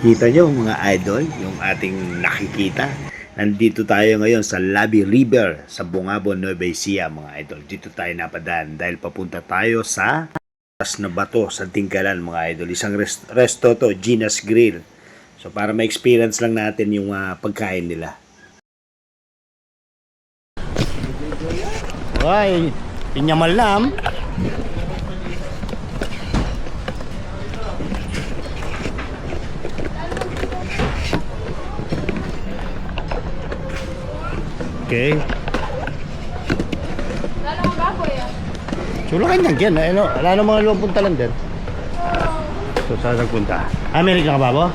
Kita nyo mga idol, yung ating nakikita. Nandito tayo ngayon sa Labi River sa Bungabo, Nueva Ecija mga idol. Dito tayo napadaan dahil papunta tayo sa tas na bato sa Tingkalan mga idol. Isang rest- resto to, Gina's Grill. So para ma-experience lang natin yung ah, pagkain nila. Ay, pinyamalam. Okay. Lalo ang baboy ah. Sulakan yan dyan. Ano, wala na mga lumpong talan din. So, saan nagpunta? Amerika ka ba bo? Oh,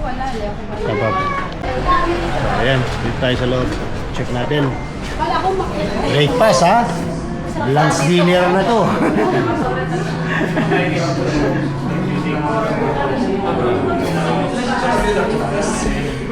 wala. Sa ba? So, ayan. Dito tayo sa loob. Check natin. Breakfast, ha? Lunch dinner na to.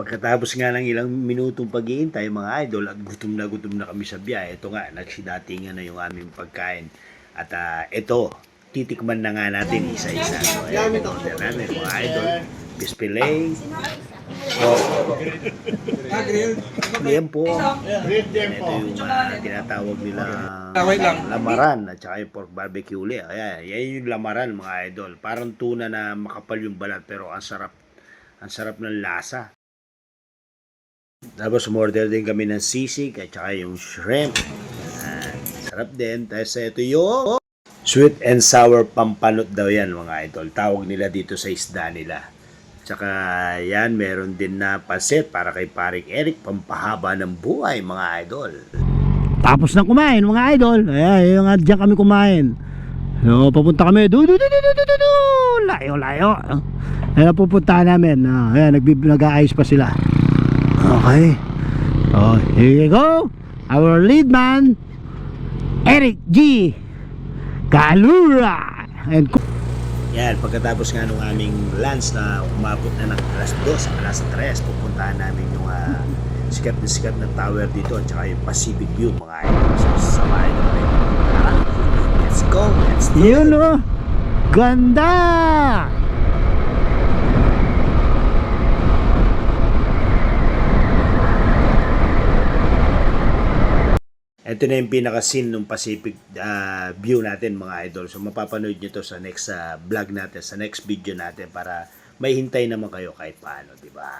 Pagkatapos nga ng ilang minutong paghihintay mga idol at gutom na gutom na kami sa biyahe, ito nga, nagsidatingan na yung aming pagkain. At ah, ito, titikman na nga natin isa-isa. So, ayan, order namin mga idol. Fillet. Oh. Yan po. Ito yung ah, tinatawag nila lamaran at saka yung pork barbecue uli. Ayan, yan yung lamaran mga idol. Parang tuna na makapal yung balat pero ang sarap. Ang sarap ng lasa. Tapos umorder din kami ng sisig at saka yung shrimp. Yan. Sarap din. Tapos ito yung sweet and sour pampanot daw yan mga idol. Tawag nila dito sa isda nila. Tsaka yan, meron din na paset para kay Paring Eric, pampahaba ng buhay mga idol. Tapos na kumain mga idol. Ayan, yung nga dyan kami kumain. So, papunta kami. Du, du, du, du, du, du, du. Layo, layo. Ayan, pupunta namin. Ah, ayan, nag-aayos pa sila. Okay. Oh, here you go. Our lead man, Eric G. Kalura. And yan, pagkatapos nga nung aming lunch na umabot na ng alas 2, alas 3, pupuntahan namin yung ah, sikat na sikat na tower dito at saka yung Pacific View mga idol. So, samahin na kami. Tara, let's go, let's do Yun o! Ganda! Ito na yung pinaka-scene ng Pacific ah, view natin mga idol. So mapapanood nyo to sa next ah, vlog natin, sa next video natin para may hintay naman kayo kahit paano, di ba?